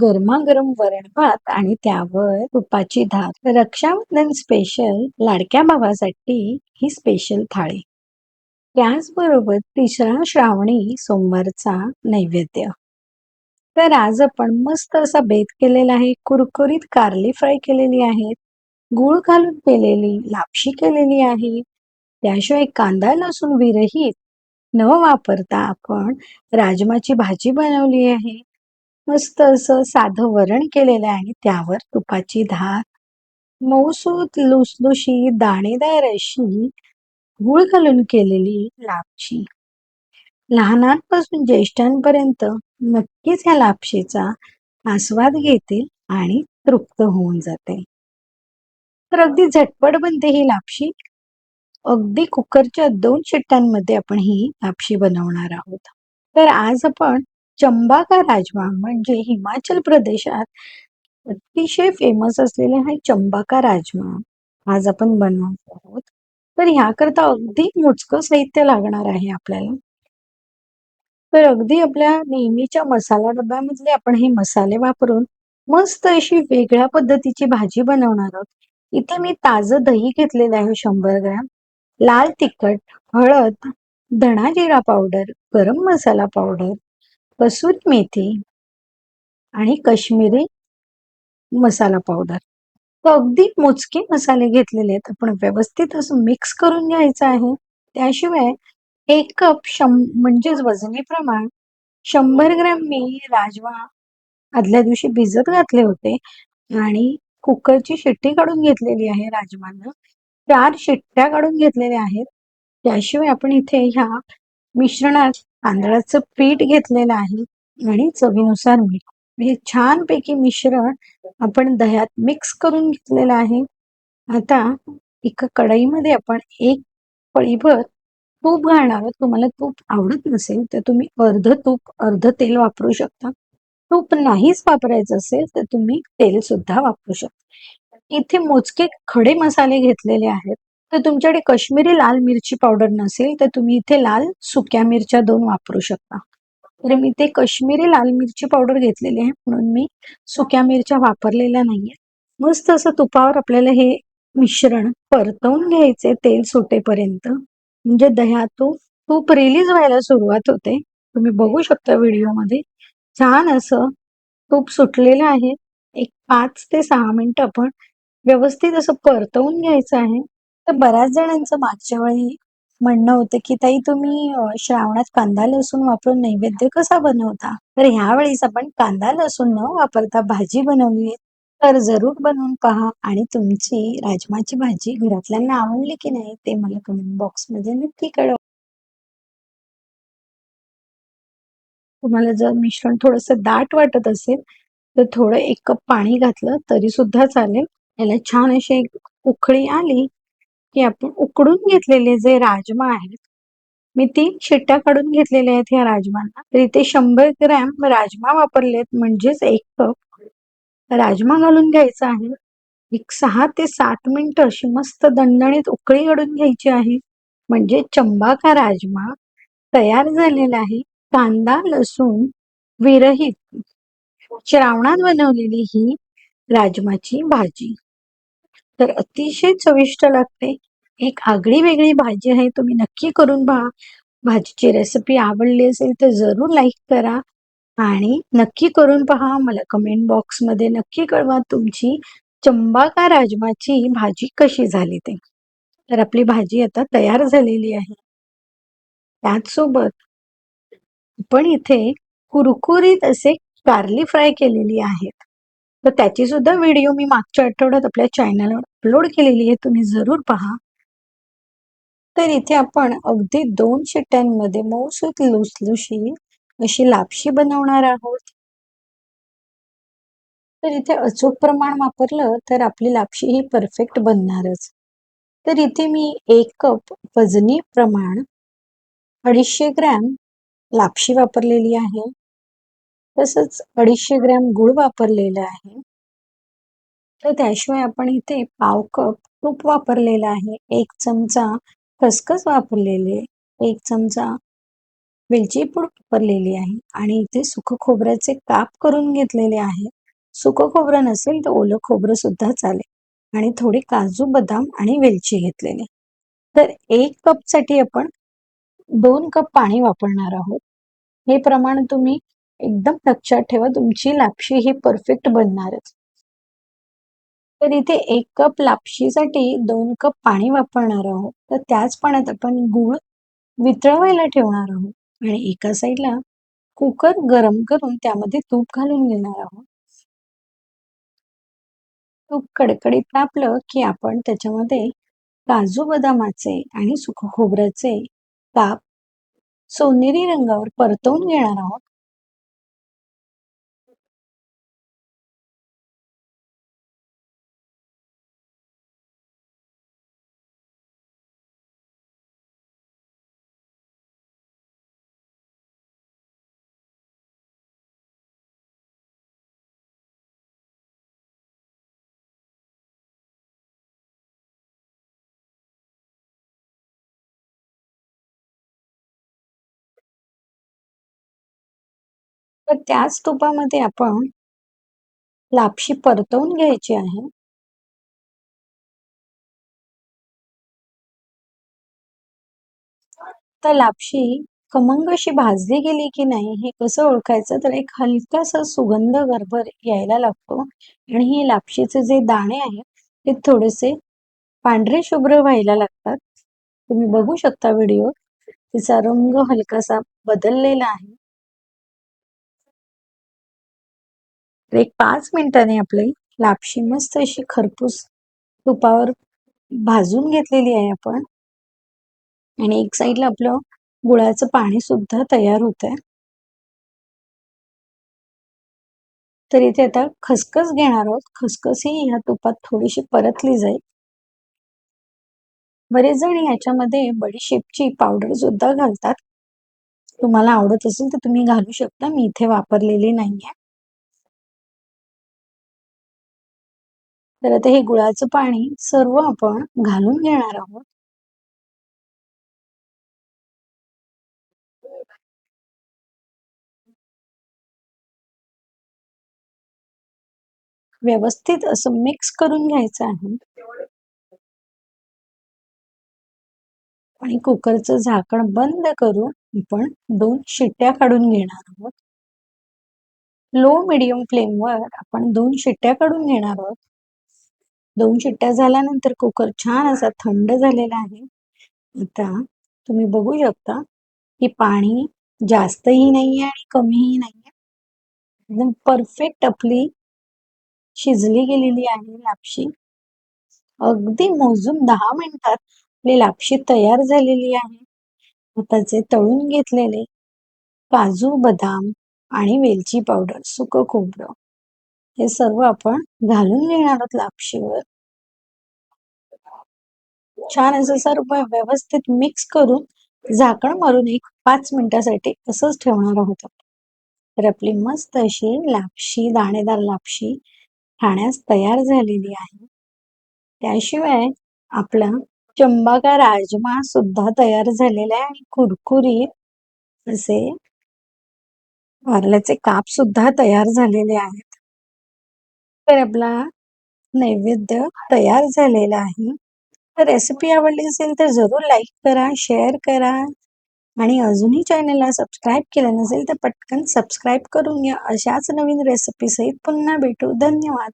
गरमागरम वरण भात आणि त्यावर तुपाची धार. रक्षाबंधन स्पेशल लाडक्या भावासाठी ही स्पेशल थाळी. त्याचबरोबर तिसरा श्रावणी सोमवारचा नैवेद्य. तर आज आपण मस्त असा बेत केलेला आहे कुरकुरीत कारली फ्राय केलेली आहेत गुळ घालून केलेली लापशी केलेली आहे. त्याशिवाय कांदा लसूण विरहित न वापरता आपण राजमाची भाजी बनवली आहे. मस्त असं साधं वरण केलेलं आहे आणि त्यावर तुपाची धार मऊसूत लुसलुशी दाणेदार अशी गुळ घालून केलेली लापशी. लहानांपासून ज्येष्ठांपर्यंत नक्कीच ह्या लापशीचा आस्वाद घेतील आणि तृप्त होऊन जाते तर अगदी झटपट बनते ही लापशी. अगदी कुकरच्या दोन शिट्ट्यांमध्ये आपण ही लापशी बनवणार आहोत. तर आज आपण चंबा का राजमा म्हणजे हिमाचल प्रदेशात अतिशय फेमस असलेले हा चंबा का राजमा आज आपण बनवत आहोत. तर ह्याकरता अगदी मोजकं साहित्य लागणार आहे आपल्याला. तर अगदी आपल्या नेहमीच्या मसाला डब्यामधले आपण हे मसाले वापरून मस्त अशी वेगळ्या पद्धतीची भाजी बनवणार आहोत. इथे मी ताजं दही घेतलेलं आहे शंभर ग्रॅम. लाल तिखट हळद धणा जिरा पावडर गरम मसाला पावडर कसुरी मेथी आणि कश्मीरी मसाला पावडर तर अगदी मोजके मसाले घेतलेले आहेत. आपण व्यवस्थित असं मिक्स करून घ्यायचं आहे. त्याशिवाय एक कप शं म्हणजेच वजनी प्रमाण शंभर ग्रॅम मी राजमा आदल्या दिवशी भिजत घातले होते आणि कुकरची शिट्टी काढून घेतलेली आहे राजमानं. चार शिट्ट्या काढून घेतलेल्या आहेत. त्याशिवाय आपण इथे ह्या मिश्रणात तांदळाचं पीठ घेतलेलं आहे आणि चवीनुसार मीठ. हे छानपैकी मिश्रण आपण दह्यात मिक्स करून घेतलेलं आहे. आता एका कढईमध्ये आपण एक पळीभर तूप घालणार आहोत. तुम्हाला तूप आवडत नसेल तर तुम्ही अर्ध तूप अर्ध तेल वापरू शकता. तूप नाहीच वापरायचं असेल तर तुम्ही तेल सुद्धा वापरू शकता. इथे मोजके खडे मसाले घेतलेले आहेत. तर तुमच्याकडे कश्मीरी लाल मिरची पावडर नसेल तर तुम्ही इथे लाल सुक्या मिरच्या दोन वापरू शकता. तर मी ते कश्मीरी लाल मिरची पावडर घेतलेली आहे म्हणून मी सुक्या मिरच्या वापरलेल्या नाहीये मस्त असं तुपावर आपल्याला हे मिश्रण परतवून घ्यायचे तेल सुटेपर्यंत. म्हणजे दह्यातून तूप रिलीज व्हायला सुरुवात होते. तुम्ही बघू शकता व्हिडिओमध्ये. छान असं तूप सुटलेलं आहे. एक पाच ते सहा मिनिटं आपण व्यवस्थित असं परतवून घ्यायचं आहे. तर बऱ्याच जणांचं मागच्या वेळी म्हणणं होतं की ताई तुम्ही श्रावणात कांदा लसूण वापरून नैवेद्य कसा बनवता? तर ह्यावेळेस आपण कांदा लसूण न वापरता भाजी बनवली तर जरूर बनवून पहा आणि तुमची राजमाची भाजी घरातल्यांना आवडली की नाही ते मला कमेंट बॉक्समध्ये नक्की कळवा. तुम्हाला जर मिश्रण थोडस दाट वाटत असेल तर थोडं एक कप पाणी घातलं तरी सुद्धा चालेल. याला छान अशी उकळी आली की आपण उकडून घेतलेले जे राजमा आहेत मी तीन शिट्ट्या काढून घेतलेल्या आहेत ह्या राजमांना. तर इथे शंभर ग्रॅम राजमा वापरलेत म्हणजेच एक कप राजमा घालून घ्यायचा आहे. एक सहा ते सात मिनिटं अशी मस्त दणदणीत उकळी काढून घ्यायची आहे. म्हणजे चंबाका राजमा तयार झालेला आहे. कांदा लसूण विरहित श्रावणात बनवलेली ही राजमाची भाजी. तर अतिशय चविष्ट लागते. एक आगळी वेगळी भाजी आहे तुम्ही नक्की करून पहा. भाजीची रेसिपी आवडली असेल तर जरूर लाईक करा आणि नक्की करून पहा. मला कमेंट बॉक्समध्ये नक्की कळवा तुमची चंबाका राजमाची भाजी कशी झाली ते. तर आपली भाजी आता तयार झालेली आहे. त्याचसोबत पण इथे कुरकुरीत असे कारली फ्राय केलेली आहेत. तर त्याची सुद्धा व्हिडिओ मी मागच्या आठवड्यात आपल्या चॅनलवर अपलोड केलेली आहे. तुम्ही जरूर पहा. तर इथे आपण अगदी दोन शिट्ट्यांमध्ये मऊसूत लुसलुशी अशी लापशी बनवणार आहोत. तर इथे अचूक प्रमाण वापरलं तर आपली लापशी ही परफेक्ट बनणारच. तर इथे मी एक कप वजनी प्रमाण अडीचशे ग्रॅम लापशी वापरलेली आहे. तसंच अडीचशे ग्रॅम गुळ वापरलेलं आहे. तर त्याशिवाय आपण इथे पाव कप तूप वापरलेलं आहे. एक चमचा खसखस वापरलेले एक चमचा वेलची पूड वापरलेली आहे. आणि इथे सुक खोबऱ्याचे काप करून घेतलेले आहे. सुक खोबरं नसेल तर ओलं खोबरं सुद्धा चालेल. आणि थोडे काजू बदाम आणि वेलची घेतलेली. तर एक कपसाठी आपण दोन कप पाणी वापरणार आहोत. हे प्रमाण तुम्ही एकदम लक्षात ठेवा तुमची लापशी ही परफेक्ट बनणारच. तर इथे एक कप लापशीसाठी दोन कप पाणी वापरणार आहोत. तर त्याच पाण्यात आपण गुळ वितळवायला ठेवणार आहोत. आणि एका साईडला कुकर गरम करून त्यामध्ये तूप घालून घेणार आहोत. तूप कडकडीत तापलं की आपण त्याच्यामध्ये काजू बदामाचे आणि सुख खोबऱ्याचे काप सोनेरी रंगावर परतवून घेणार आहोत. तर त्याच तुपामध्ये आपण लापशी परतवून घ्यायची आहे. तर लापशी खमंग अशी भाजली गेली की नाही हे कसं ओळखायचं? तर एक हलकासा सुगंध गरभर यायला लागतो. आणि हे लापशीचे जे दाणे आहेत ते थोडेसे पांढरे शुभ्र व्हायला लागतात. तुम्ही बघू शकता व्हिडिओ. तिचा रंग हलकासा बदललेला आहे. एक पाच मिनिटाने आपली लापशी मस्त अशी खरपूस तुपावर भाजून घेतलेली आहे आपण. आणि एक साईडला आपलं गुळाचं पाणी सुद्धा तयार होत आहे तर इथे आता खसखस घेणार आहोत. खसखस ही ह्या तुपात थोडीशी परतली जाईल. बरेच जण याच्यामध्ये बडीशेपची पावडर सुद्धा घालतात. तुम्हाला आवडत असेल तर तुम्ही घालू शकता. मी इथे वापरलेली नाहीये. तर आता हे गुळाचं पाणी सर्व आपण घालून घेणार आहोत. व्यवस्थित असं मिक्स करून घ्यायचं आहे. आणि कुकरचं झाकण बंद करून आपण दोन शिट्ट्या काढून घेणार आहोत. लो मिडियम फ्लेमवर आपण दोन शिट्ट्या काढून घेणार आहोत. दोन शिट्ट्या झाल्यानंतर कुकर छान असा थंड झालेला आहे. आता तुम्ही बघू शकता की पाणी जास्तही आहे आणि कमीही नाहीये. एकदम परफेक्ट आपली शिजली गेलेली आहे लापशी. अगदी मोजून दहा मिनिटात आपली लापशी तयार झालेली आहे. आताचे तळून घेतलेले काजू बदाम आणि वेलची पावडर सुक खोबरं. हे सर्व आपण घालून घेणार आहोत लापशीवर. छान असं सर्व व्यवस्थित मिक्स करून झाकण मारून एक पाच मिनिटासाठी असंच ठेवणार आहोत तर आपली मस्त अशी लापशी दाणेदार लापशी खाण्यास तयार झालेली आहे. त्याशिवाय आपला चंबाका राजमा सुद्धा तयार झालेला आहे. आणि कुरकुरीत असे वारल्याचे काप सुद्धा तयार झालेले आहेत. तर आपला नैवेद्य तयार झालेला आहे. तर रेसिपी आवडली असेल तर जरूर लाईक करा शेअर करा आणि अजूनही चॅनलला सबस्क्राईब केलं नसेल तर पटकन सबस्क्राईब करून घ्या. अशाच नवीन रेसिपी सहित पुन्हा भेटू. धन्यवाद.